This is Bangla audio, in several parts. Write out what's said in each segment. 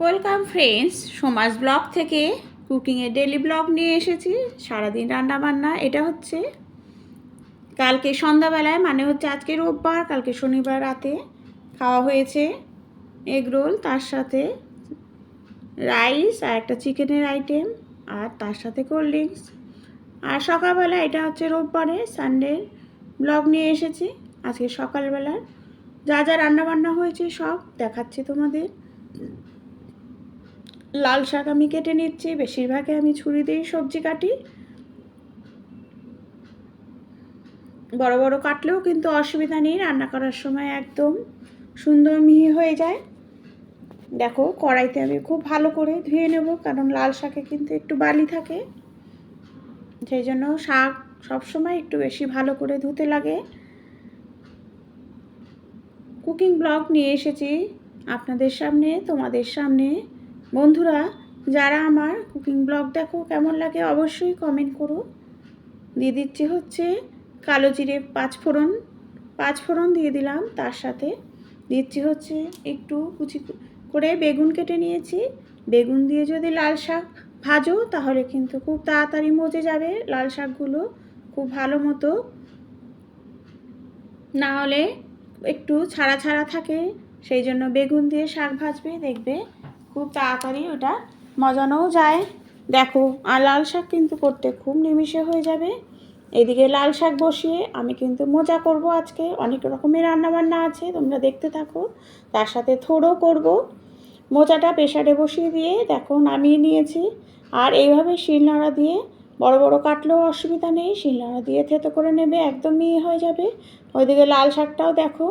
ওয়েলকাম ফ্রেন্ডস সমাজ ব্লগ থেকে কুকিংয়ের ডেলি ব্লগ নিয়ে এসেছি। সারাদিন রান্না বান্না, এটা হচ্ছে কালকে সন্ধ্যাবেলায় মানে হচ্ছে আজকে রোববার, কালকে শনিবার রাতে খাওয়া হয়েছে এগ রোল তার সাথে রাইস আর একটা চিকেনের আইটেম আর তার সাথে কোল্ড ড্রিঙ্কস আর সকালবেলা এটা হচ্ছে রোববারে সানডে ব্লগ নিয়ে এসেছি। আজকে সকালবেলার যা যা রান্নাবান্না হয়েছে সব দেখাচ্ছি তোমাদের। লাল শাক আমি কেটে নিচ্ছি বেশিরভাগে আমি ছুরি দিয়েই সবজি কাটি। বড় বড় কাটলেও কিন্তু অসুবিধা নেই, রান্না করার সময় একদম সুন্দর মিহি হয়ে যায়। দেখো, কড়াইতে আমি খুব ভালো করে ধুয়ে নেব, কারণ লাল শাকে কিন্তু একটু বালি থাকে। সেই জন্য শাক সবসময় একটু বেশি ভালো করে ধুতে লাগে। কুকিং ব্লগ নিয়ে এসেছি। আপনাদের সামনে, তোমাদের সামনে বন্ধুরা, যারা আমার কুকিং ব্লগ দেখো, কেমন লাগে অবশ্যই কমেন্ট করো। দিয়ে দিচ্ছি হচ্ছে কালো জিরে পাঁচ ফোড়ন পাঁচ ফোড়ন দিয়ে দিলাম তার সাথে। দিচ্ছি হচ্ছে একটু কুচি করে বেগুন কেটে নিয়েছি। বেগুন দিয়ে যদি লাল শাক ভাজো, তাহলে কিন্তু খুব তাড়াতাড়ি মজে যাবে লাল শাকগুলো খুব ভালো মতো। না হলে একটু ছাড়া ছাড়া থাকে, সেই জন্য বেগুন দিয়ে শাক ভাজবে, দেখবে। খুব তাড়াতাড়ি ওটা মজানোও যায়। দেখো, আর লাল শাক কিন্তু করতে খুব নিমিষে হয়ে যাবে। এদিকে লাল শাক বসিয়ে আমি কিন্তু মোজা করব আজকে। অনেক রকমের রান্নাবান্না আছে, তোমরা দেখতে থাকো। তার সাথে থোড়ও করব। মোচাটা প্রেশারে বসিয়ে দিয়ে দেখো নামিয়ে নিয়েছি। আর এইভাবে শিলনোড়া দিয়ে বড় বড় কাটলেও অসুবিধা নেই। শিলনোড়া দিয়ে থেতো করে নেবে একদম মিহি হয়ে যাবে। ওইদিকে লাল শাকটাও দেখো,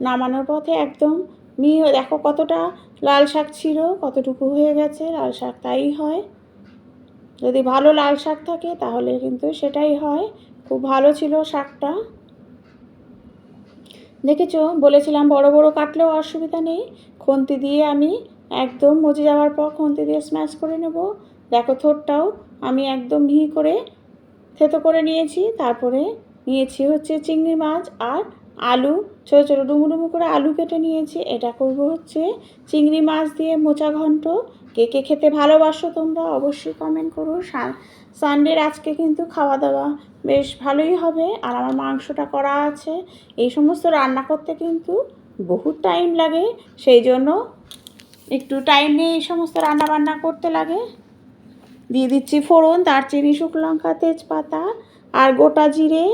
নামানোর পথে একদম মিহি দেখো কতটা লাল শাক ছিল, কতটুকু হয়ে গেছে, লাল শাক তাই হয়। যদি ভালো লাল শাক থাকে তাহলে কিন্তু সেটাই হয়। খুব ভালো ছিল শাকটা। দেখেছ? বলেছিলাম বড় বড় কাটলেও অসুবিধা নেই। খুন্তি দিয়ে আমি একদম মজে যাওয়ার পর খুন্তি দিয়ে স্ম্যাশ করে নেব। দেখো থোরটাও আমি একদম মিহি করে থেতো করে নিয়েছি। তারপরে নিয়েছি হচ্ছে চিংড়ি মাছ আর আলু, ছোটো ছোটো ডুমু ডুমু করে আলু কেটে নিয়েছি। এটা করব হচ্ছে চিংড়ি মাছ দিয়ে মোচা ঘন্ট। কে কে খেতে ভালোবাসো তোমরা অবশ্যই কমেন্ট করো। সানডের আজকে কিন্তু খাওয়া দাওয়া বেশ ভালোই হবে। আর আমার মাংসটা করা আছে। এই সমস্ত রান্না করতে কিন্তু বহুত টাইম লাগে। সেই জন্য একটু টাইম নিয়ে এই সমস্ত রান্না বান্না করতে লাগে। দিয়ে দিচ্ছি ফোড়ন, দারচিনি, শুকনো লঙ্কা, তেজপাতা আর গোটা জিরে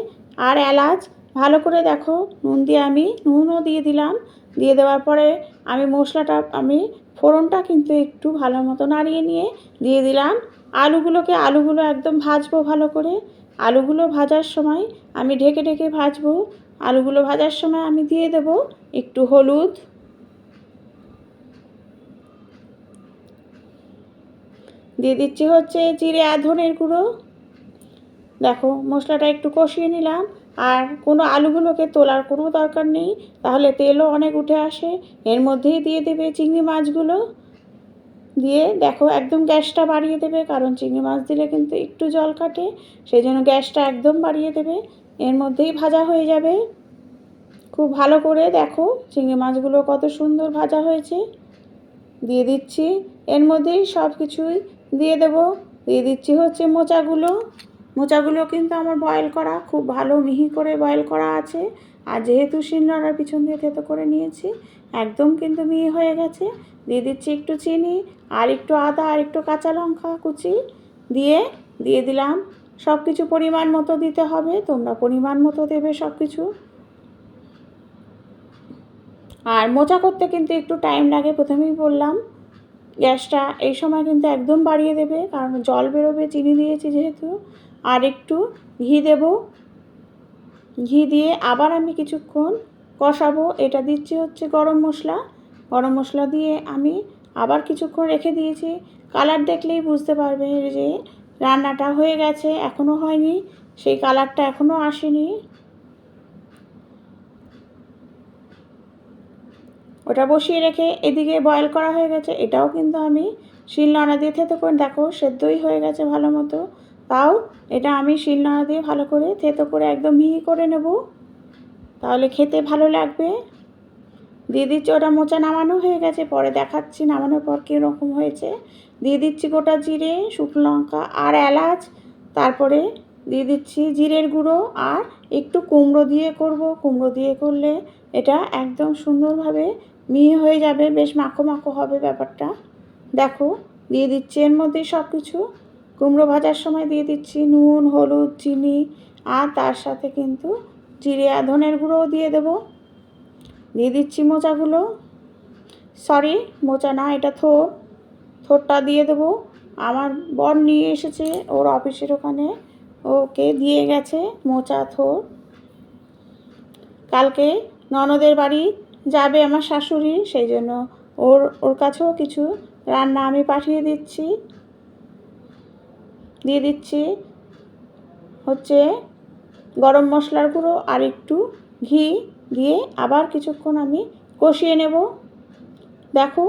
আর এলাচ। ভালো করে দেখো, নুন দিয়ে আমি, নুনও দিয়ে দিলাম। দিয়ে দেওয়ার পরে আমি মশলাটা, আমি ফোড়নটা কিন্তু একটু ভালো মতো নাড়িয়ে নিয়ে দিয়ে দিলাম। আলুগুলোকে, আলুগুলো একদম ভাজবো ভালো করে। আলুগুলো ভাজার সময় আমি ঢেকে ঢেকে ভাজবো। আলুগুলো ভাজার সময় আমি দিয়ে দেব একটু হলুদ। দিয়ে দিচ্ছি হচ্ছে জিরে আর ধনের গুঁড়ো। দেখো, মশলাটা একটু কষিয়ে নিলাম। আর কোনো আলুগুলোকে তোলার কোনো দরকার নেই। তাহলে তেলও অনেক উঠে আসে। এর মধ্যেই দিয়ে দেবে চিংড়ি মাছগুলো। দিয়ে দেখো একদম গ্যাসটা বাড়িয়ে দেবে, কারণ চিংড়ি মাছ দিলে কিন্তু একটু জল কাটে। সেই জন্য গ্যাসটা একদম বাড়িয়ে দেবে। এর মধ্যেই ভাজা হয়ে যাবে। খুব ভালো করে দেখো চিংড়ি মাছগুলো কত সুন্দর ভাজা হয়েছে। দিয়ে দিচ্ছি। এর মধ্যেই সব কিছুই দিয়ে দেব। দিয়ে দিচ্ছি হচ্ছে মোচাগুলো। মোচাগুলো কিন্তু আমার বয়েল করা, খুব ভালো মিহি করে বয়েল করা আছে। আর যেহেতু শিলনোড়ার পিছন দিয়ে থেতো করে নিয়েছি, একদম কিন্তু মিহি হয়ে গেছে। দিয়ে দিচ্ছি একটু চিনি, আর একটু আদা, আর একটু কাঁচা লঙ্কা কুচি দিয়ে দিয়ে দিলাম। সব কিছু পরিমাণ মতো দিতে হবে, তোমরা পরিমাণ মতো দেবে সব কিছু আর মোচা করতে কিন্তু একটু টাইম লাগে, প্রথমেই বললাম। গ্যাসটা এই সময় কিন্তু একদম বাড়িয়ে দেবে, কারণ জল বেরোবে, চিনি দিয়েছি যেহেতু। আর একটু ঘি দেব। ঘি দিয়ে আবার আমি কিছুক্ষণ কষাবো। এটা দিচ্ছি হচ্ছে গরম মশলা। গরম মশলা দিয়ে আমি আবার কিছুক্ষণ রেখে দিয়েছি। কালার দেখলেই বুঝতে পারবে যে রান্নাটা হয়ে গেছে এখনও হয়নি। সেই কালারটা এখনও আসেনি। ওটা বসিয়ে রেখে এদিকে বয়েল করা হয়ে গেছে। এটাও কিন্তু আমি শিলনোড়া দিয়ে থেতো করে, দেখো, সেদ্ধই হয়ে গেছে ভালো মতো। তাও এটা আমি শিলনোড়া দিয়ে ভালো করে থেতো করে একদম মিহি করে নেব। তাহলে খেতে ভালো লাগবে। দিয়ে দিচ্ছি ওটা মোচা নামানো হয়ে গেছে, পরে দেখাচ্ছি নামানোর পর কীরকম হয়েছে। দিয়ে দিচ্ছি গোটা জিরে, শুকনো লঙ্কা আর এলাচ, তারপরে দিয়ে দিচ্ছি জিরের গুঁড়ো আর একটু কুমড়ো দিয়ে করব। কুমড়ো দিয়ে করলে এটা একদম সুন্দরভাবে মিহি হয়ে যাবে, বেশ মাখো মাখো হবে ব্যাপারটা। দেখো, দিয়ে দিচ্ছি এর মধ্যেই সব কিছু কুমড়ো ভাজার সময় দিয়ে দিচ্ছি নুন, হলুদ, চিনি আর তার সাথে কিন্তু জিরে আর ধনের গুঁড়োও দিয়ে দেবো। দিয়ে দিচ্ছি মোচাগুলো। সরি, মোচা না, এটা থোর। থোরটা দিয়ে দেবো। আমার বর নিয়ে এসেছে, ওর অফিসের ওখানে। ওকে দিয়ে গেছে মোচা, থোর। কালকে ননদের বাড়ি যাবে আমার শাশুড়ি, সেই জন্য ওর ওর কাছেও কিছু রান্না আমি পাঠিয়ে দিচ্ছি। দিয়ে দিচ্ছি হচ্ছে গরম মশলার গুঁড়ো আর একটু ঘি দিয়ে আবার কিছুক্ষণ আমি কষিয়ে নেব। দেখো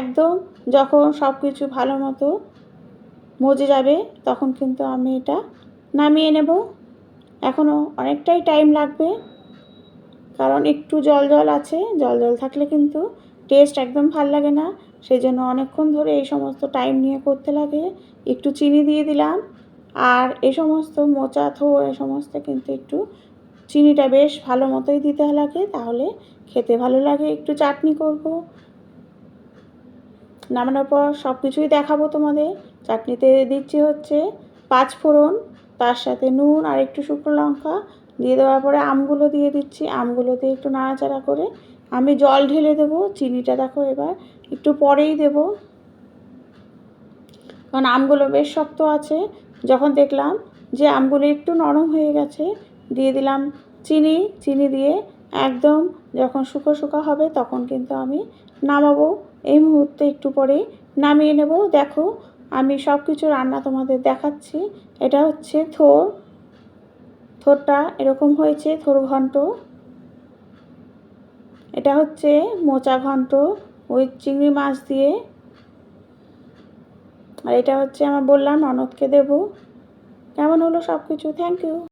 একদম যখন সব কিছু ভালো মতো মজে যাবে তখন কিন্তু আমি এটা নামিয়ে নেব। এখনও অনেকটাই টাইম লাগবে, কারণ একটু জল জল আছে, জল জল থাকলে কিন্তু টেস্ট একদম ভালো লাগে না। সেই জন্য অনেকক্ষণ ধরে এই সমস্ত টাইম নিয়ে করতে লাগে। একটু চিনি দিয়ে দিলাম। আর এই সমস্ত মোচা থো এ সমস্ত কিন্তু একটু চিনিটা বেশ ভালো মতোই দিতে লাগে। তাহলে খেতে ভালো লাগে। একটু চাটনি করব। নামানোর পর সব কিছুই দেখাবো তোমাদের। চাটনিতে দিচ্ছি হচ্ছে পাঁচ ফোড়ন, তার সাথে নুন আর একটু শুকনো লঙ্কা। দিয়ে দেওয়ার পরে আমগুলো দিয়ে দিচ্ছি। আমগুলো দিয়ে একটু নাড়াচাড়া করে আমি জল ঢেলে দেবো, চিনিটা দেখো এবার, একটু পরেই দেব। কারণ আমগুলো বেশ শক্ত আছে, যখন দেখলাম যে আমগুলো একটু নরম হয়ে গেছে, দিয়ে দিলাম চিনি চিনি দিয়ে একদম যখন শুকো শুকো হবে তখন কিন্তু আমি নামাবো। এই মুহূর্তে একটু পরে নামিয়ে নেব। দেখো, আমি সব কিছু রান্না তোমাদের দেখাচ্ছি। এটা হচ্ছে থোর। থোরটা এরকম হয়েছে, থোর ঘন্ট। এটা হচ্ছে মোচা ঘন্ট ওই চিংড়ি মাছ দিয়ে। আর এটা হচ্ছে আমার বললাম ননদকে দেব। কেমন হলো সব কিছু থ্যাংক ইউ